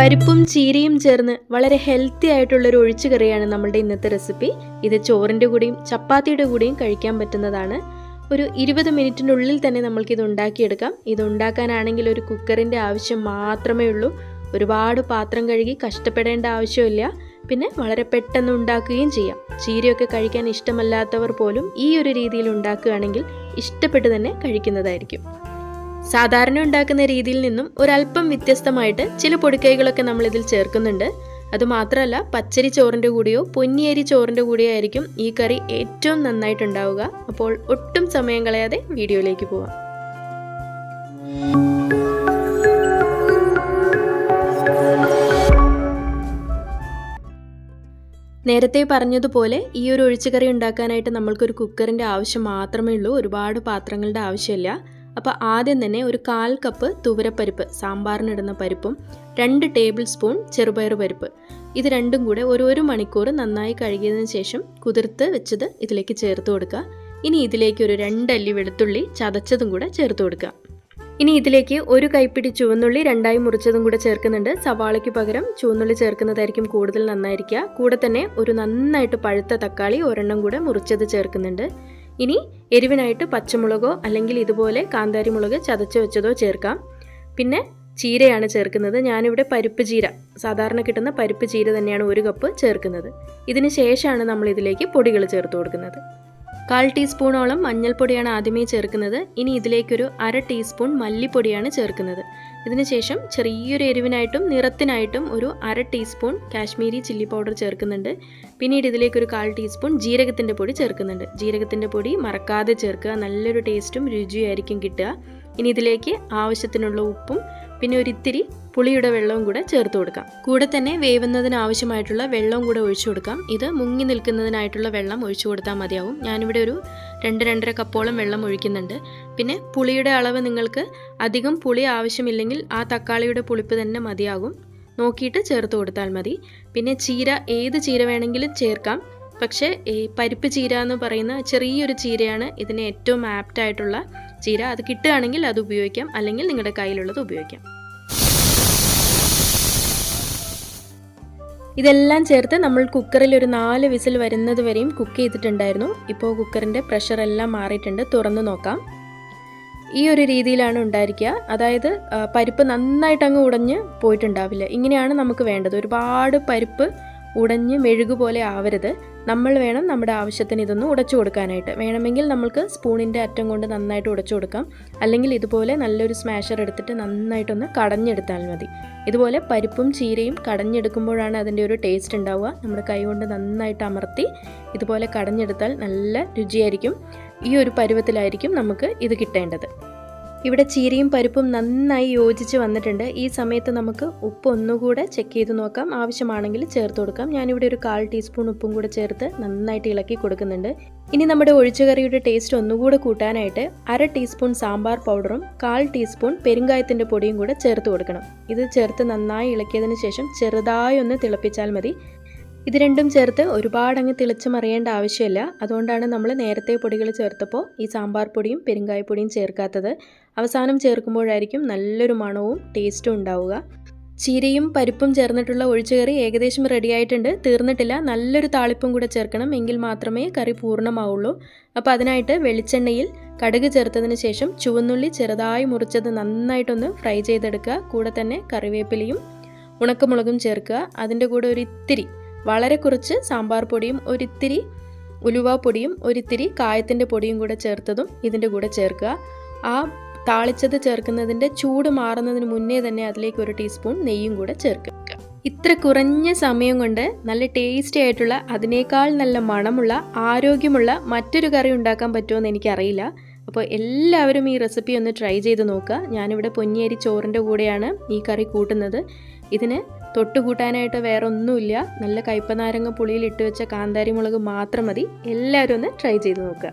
പരിപ്പും ചീരയും ചേർന്ന് വളരെ ഹെൽത്തി ആയിട്ടുള്ളൊരു ഒഴിച്ചു കറിയാണ് നമ്മുടെ ഇന്നത്തെ റെസിപ്പി ഇത് ചോറിന്റെ കൂടെയും ചപ്പാത്തിയുടെ കൂടെയും കഴിക്കാൻ പറ്റുന്നതാണ്. ഒരു ഇരുപത് മിനിറ്റിനുള്ളിൽ തന്നെ നമ്മൾക്കിത് ഉണ്ടാക്കിയെടുക്കാം. ഇത് ഉണ്ടാക്കാനാണെങ്കിൽ ഒരു കുക്കറിന്റെ ആവശ്യം മാത്രമേ ഉള്ളൂ. ഒരുപാട് പാത്രം കഴുകി കഷ്ടപ്പെടേണ്ട ആവശ്യമില്ല. പിന്നെ വളരെ പെട്ടെന്ന് ഉണ്ടാക്കുകയും ചെയ്യാം. ചീരയൊക്കെ കഴിക്കാൻ ഇഷ്ടമല്ലാത്തവർ പോലും ഈ ഒരു രീതിയിൽ ഉണ്ടാക്കുകയാണെങ്കിൽ ഇഷ്ടപ്പെട്ട് തന്നെ കഴിക്കുന്നതായിരിക്കും. സാധാരണ ഉണ്ടാക്കുന്ന രീതിയിൽ നിന്നും ഒരല്പം വ്യത്യസ്തമായിട്ട് ചില പൊടിക്കൈകളൊക്കെ നമ്മൾ ഇതിൽ ചേർക്കുന്നുണ്ട് അതുമാത്രമല്ല പച്ചരി ചോറിന്റെ കൂടെയോ പൊന്നിയരി ചോറിന്റെ കൂടെയോ ആയിരിക്കും ഈ കറി ഏറ്റവും നന്നായിട്ടുണ്ടാവുക. അപ്പോൾ ഒട്ടും സമയം കളയാതെ വീഡിയോയിലേക്ക് പോവാം. നേരത്തെ പറഞ്ഞതുപോലെ ഈ ഒരു ഒഴിച്ചുകറി ഉണ്ടാക്കാനായിട്ട് നമ്മൾക്കൊരു കുക്കറിന്റെ ആവശ്യം മാത്രമേ ഉള്ളൂ. ഒരുപാട് പാത്രങ്ങളുടെ ആവശ്യമില്ല. അപ്പോൾ ആദ്യം തന്നെ ഒരു കാൽ കപ്പ് തുവരപ്പരിപ്പ് സാമ്പാറിനിടുന്ന പരിപ്പും രണ്ട് ടേബിൾ സ്പൂൺ ചെറുപയർ പരിപ്പ്. ഇത് രണ്ടും കൂടെ ഒരു ഒരു മണിക്കൂർ നന്നായി കഴുകിയതിന് ശേഷം കുതിർത്ത് വെച്ചത് ഇതിലേക്ക് ചേർത്ത് കൊടുക്കുക. ഇനി ഇതിലേക്ക് ഒരു രണ്ടല്ലി വെളുത്തുള്ളി ചതച്ചതും കൂടെ ചേർത്ത് കൊടുക്കുക. ഇനി ഇതിലേക്ക് ഒരു കൈപ്പിടി ചുവന്നുള്ളി രണ്ടായി മുറിച്ചതും കൂടെ ചേർക്കുന്നുണ്ട്. സവാളയ്ക്ക് പകരം ചുവന്നുള്ളി ചേർക്കുന്നതായിരിക്കും കൂടുതൽ നന്നായിരിക്കുക. കൂടെ തന്നെ ഒരു നന്നായിട്ട് പഴുത്ത തക്കാളി ഒരെണ്ണം കൂടെ മുറിച്ചത് ചേർക്കുന്നുണ്ട്. ഇനി എരിവിനായിട്ട് പച്ചമുളകോ അല്ലെങ്കിൽ ഇതുപോലെ കാന്താരി മുളക് ചതച്ച് വെച്ചതോ ചേർക്കാം. പിന്നെ ചീരയാണ് ചേർക്കുന്നത്. ഞാനിവിടെ പരിപ്പ് ചീര സാധാരണ കിട്ടുന്ന പരിപ്പ് ചീര തന്നെയാണ് ഒരു കപ്പ് ചേർക്കുന്നത്. ഇതിന് ശേഷമാണ് നമ്മൾ ഇതിലേക്ക് പൊടികൾ ചേർത്ത് കൊടുക്കുന്നത്. കാൽ ടീസ്പൂണോളം മഞ്ഞൾപ്പൊടിയാണ് ആദ്യമേ ചേർക്കുന്നത്. ഇനി ഇതിലേക്കൊരു അര ടീസ്പൂൺ മല്ലിപ്പൊടിയാണ് ചേർക്കുന്നത്. ഇതിനുശേഷം ചെറിയൊരു എരിവിനായിട്ടും നിറത്തിനായിട്ടും ഒരു അര ടീസ്പൂൺ കാശ്മീരി ചില്ലി പൗഡർ ചേർക്കുന്നുണ്ട്. പിന്നീട് ഇതിലേക്കൊരു കാൽ ടീസ്പൂൺ ജീരകത്തിന്റെ പൊടി ചേർക്കുന്നുണ്ട്. ജീരകത്തിന്റെ പൊടി മറക്കാതെ ചേർക്കുക. നല്ലൊരു ടേസ്റ്റും രുചിയായിരിക്കും കിട്ടുക. ഇനി ഇതിലേക്ക് ആവശ്യത്തിനുള്ള ഉപ്പും പിന്നെ ഒരു ഇത്തിരി പുളിയുടെ വെള്ളവും കൂടെ ചേർത്ത് കൊടുക്കാം. കൂടെ തന്നെ വേവുന്നതിന് ആവശ്യമായിട്ടുള്ള വെള്ളവും കൂടെ ഒഴിച്ചു കൊടുക്കാം. ഇത് മുങ്ങി നിൽക്കുന്നതിനായിട്ടുള്ള വെള്ളം ഒഴിച്ചു കൊടുത്താൽ മതിയാവും. ഞാനിവിടെ ഒരു രണ്ട് രണ്ടര കപ്പോളം വെള്ളം ഒഴിക്കുന്നുണ്ട്. പിന്നെ പുളിയുടെ അളവ് നിങ്ങൾക്ക് അധികം പുളി ആവശ്യമില്ലെങ്കിൽ ആ തക്കാളിയുടെ പുളിപ്പ് തന്നെ മതിയാകും. നോക്കിയിട്ട് ചേർത്ത് കൊടുത്താൽ മതി. പിന്നെ ചീര ഏത് ചീര വേണമെങ്കിലും ചേർക്കാം. പക്ഷേ ഈ പരിപ്പ് ചീര എന്ന് പറയുന്ന ചെറിയൊരു ചീരയാണ് ഇതിന് ഏറ്റവും ആപ്റ്റായിട്ടുള്ള ചീര. അത് കിട്ടുകയാണെങ്കിൽ അത് ഉപയോഗിക്കാം. അല്ലെങ്കിൽ നിങ്ങളുടെ കയ്യിലുള്ളത് ഉപയോഗിക്കാം. ഇതെല്ലാം ചേർത്ത് നമ്മൾ കുക്കറിൽ ഒരു നാല് വിസിൽ വരുന്നത് വരെയും കുക്ക് ചെയ്തിട്ടുണ്ടായിരുന്നു. ഇപ്പോൾ കുക്കറിന്റെ പ്രഷറെല്ലാം മാറിയിട്ടുണ്ട്. തുറന്നു നോക്കാം. ഈ ഒരു രീതിയിലാണ് ഉണ്ടായിരിക്കുക. അതായത് പരിപ്പ് നന്നായിട്ട് അങ്ങ് ഉടഞ്ഞ് പോയിട്ടുണ്ടാവില്ല. ഇങ്ങനെയാണ് നമുക്ക് വേണ്ടത്. ഒരുപാട് പരിപ്പ് ഉടഞ്ഞ് മെഴുകു പോലെ ആവരുത്. നമ്മൾ വേണം നമ്മുടെ ആവശ്യത്തിന് ഇതൊന്ന് ഉടച്ചു കൊടുക്കാനായിട്ട്. വേണമെങ്കിൽ നമുക്ക് സ്പൂണിന്റെ അറ്റം കൊണ്ട് നന്നായിട്ട് ഉടച്ചു കൊടുക്കാം. അല്ലെങ്കിൽ ഇതുപോലെ നല്ലൊരു സ്മാഷർ എടുത്തിട്ട് നന്നായിട്ടൊന്ന് കടഞ്ഞെടുത്താൽ മതി. ഇതുപോലെ പരിപ്പും ചീരയും കടഞ്ഞെടുക്കുമ്പോഴാണ് അതിന്റെ ഒരു ടേസ്റ്റ് ഉണ്ടാവുക. നമ്മുടെ കൈ കൊണ്ട് നന്നായിട്ട് അമർത്തി ഇതുപോലെ കടഞ്ഞെടുത്താൽ നല്ല രുചിയായിരിക്കും. ഈ ഒരു പരുവത്തിലായിരിക്കും നമുക്ക് ഇത് കിട്ടേണ്ടത്. ഇവിടെ ചീരയും പരിപ്പും നന്നായി യോജിച്ച് വന്നിട്ടുണ്ട്. ഈ സമയത്ത് നമുക്ക് ഉപ്പ് ഒന്നുകൂടെ ചെക്ക് ചെയ്ത് നോക്കാം. ആവശ്യമാണെങ്കിൽ ചേർത്ത് കൊടുക്കാം. ഞാനിവിടെ ഒരു കാൽ ടീസ്പൂൺ ഉപ്പും കൂടെ ചേർത്ത് നന്നായിട്ട് ഇളക്കി കൊടുക്കുന്നുണ്ട്. ഇനി നമ്മുടെ ഒഴിച്ചുകറിയുടെ ടേസ്റ്റ് ഒന്നുകൂടെ കൂട്ടാനായിട്ട് അര ടീസ്പൂൺ സാമ്പാർ പൗഡറും കാൽ ടീസ്പൂൺ പെരുങ്കായത്തിന്റെ പൊടിയും കൂടെ ചേർത്ത് കൊടുക്കണം. ഇത് ചേർത്ത് നന്നായി ഇളക്കിയതിന് ശേഷം ചെറുതായി ഒന്ന് തിളപ്പിച്ചാൽ മതി. ഇത് രണ്ടും ചേർത്ത് ഒരുപാടങ്ങ് തിളച്ച് മറിയേണ്ട ആവശ്യമില്ല. അതുകൊണ്ടാണ് നമ്മൾ നേരത്തെ പൊടികൾ ചേർത്തപ്പോൾ ഈ സാമ്പാർ പൊടിയും പെരുങ്കായപ്പൊടിയും ചേർക്കാത്തത്. അവസാനം ചേർക്കുമ്പോഴായിരിക്കും നല്ലൊരു മണവും ടേസ്റ്റും ഉണ്ടാവുക. ചീരയും പരിപ്പും ചേർന്നിട്ടുള്ള ഒഴിച്ചുകറി ഏകദേശം റെഡിയായിട്ടുണ്ട് തീർന്നിട്ടില്ല. നല്ലൊരു താളിപ്പും കൂടെ ചേർക്കണം. എങ്കിൽ മാത്രമേ കറി പൂർണമാവുള്ളൂ. അപ്പോൾ അതിനായിട്ട് വെളിച്ചെണ്ണയിൽ കടുക് ചേർത്തതിന് ശേഷം ചുവന്നുള്ളി ചെറുതായി മുറിച്ചത് നന്നായിട്ടൊന്ന് ഫ്രൈ ചെയ്തെടുക്കുക. കൂടെ തന്നെ കറിവേപ്പിലയും ഉണക്കമുളകും ചേർക്കുക. അതിന്റെ കൂടെ ഒരു ഇത്തിരി വളരെ കുറച്ച് സാമ്പാർ പൊടിയും ഒരിത്തിരി ഉലുവ പൊടിയും ഒരിത്തിരി കായത്തിന്റെ പൊടിയും കൂടെ ചേർത്തതും ഇതിന്റെ കൂടെ ചേർക്കുക. ആ താളിച്ചത് ചേർക്കുന്നതിന്റെ ചൂട് മാറുന്നതിന് മുന്നേ തന്നെ അതിലേക്ക് ഒരു ടീസ്പൂൺ നെയ്യും കൂടെ ചേർക്കുക. ഇത്ര കുറഞ്ഞ സമയം കൊണ്ട് നല്ല ടേസ്റ്റി ആയിട്ടുള്ള അതിനേക്കാൾ നല്ല മണമുള്ള ആരോഗ്യമുള്ള മറ്റൊരു കറി ഉണ്ടാക്കാൻ പറ്റുമെന്ന് എനിക്കറിയില്ല. അപ്പോൾ എല്ലാവരും ഈ റെസിപ്പി ഒന്ന് ട്രൈ ചെയ്ത് നോക്കുക. ഞാനിവിടെ പൊന്നിയരി ചോറിന്റെ കൂടെയാണ് ഈ കറി കൂട്ടുന്നത്. ഇതിന് തൊട്ടുകൂട്ടാനായിട്ട് വേറെ ഒന്നുമില്ല നല്ല കയ്പനാരങ്ങ പുളിയിൽ ഇട്ട് വെച്ച കാന്താരി മുളക് മാത്രം മതി. എല്ലാവരും ഒന്ന് ട്രൈ ചെയ്ത് നോക്കുക